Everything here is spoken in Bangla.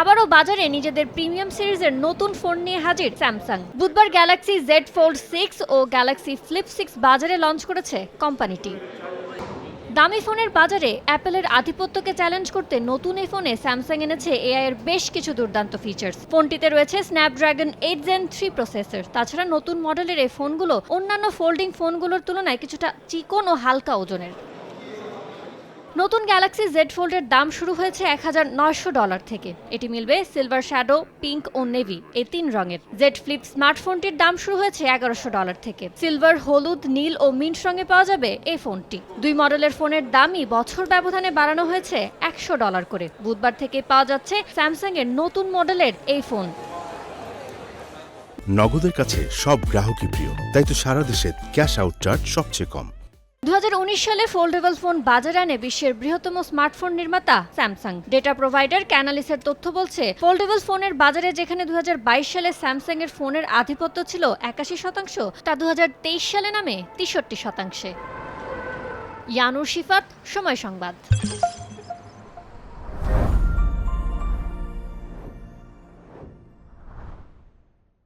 আবারও বাজারে নিজেদের প্রিমিয়াম সিরিজের নতুন ফোন নিয়ে হাজির স্যামসাং। বুধবার গ্যালাক্সি জেড ফোল্ড সিক্স ও গ্যালাক্সি ফ্লিপ সিক্স বাজারে লঞ্চ করেছে কোম্পানিটি। দামি ফোনের বাজারে অ্যাপেলের আধিপত্যকে চ্যালেঞ্জ করতে নতুন এই ফোনে স্যামসাং এনেছে এআই এর বেশ কিছু দুর্দান্ত ফিচার্স ফোনটিতে রয়েছে Snapdragon eight Gen three processor তাছাড়া নতুন মডেলের এই ফোনগুলো অন্যান্য ফোল্ডিং ফোনগুলোর তুলনায় কিছুটা চিকন ও হালকা ওজনের। নতুন গ্যালাক্সি জেড ফোল্ডের দাম শুরু হয়েছে এক হাজার নয়শো ডলার থেকে। এটি মিলবে সিলভার শ্যাডো পিঙ্ক ও নেভি এই তিন রঙের। জেড ফ্লিপ স্মার্টফোনটির দাম শুরু হয়েছে এগারোশো ডলার থেকে। সিলভার হলুদ, নীল ও মিন্ট রঙে পাওয়া যাবে এই ফোনটি। দুই মডেলের ফোনের দামই বছর ব্যবধানে বাড়ানো হয়েছে একশো ডলার করে। বুধবার থেকে পাওয়া যাচ্ছে স্যামসাং এর নতুন মডেলের এই ফোন। নগদের কাছে সব গ্রাহকই প্রিয়, তাই তো সারা দেশে ক্যাশ আউট চার্জ সবচেয়ে কম। দু হাজার উনিশ সালে ফোল্ডেবল ফোন বাজারে আনে বিশ্বের বৃহত্তম স্মার্টফোন নির্মাতা স্যামসাং। ডেটা প্রোভাইডার ক্যানালিসের তথ্য বলছে, ফোল্ডেবল ফোনের বাজারে যেখানে দু হাজার বাইশ সালে স্যামসাং এর ফোনের আধিপত্য ছিল একাশি শতাংশ, তা দুহাজার তেইশ সালে নামে তেষট্টি শতাংশে। ইয়ানুর শিফাত, সময় সংবাদ।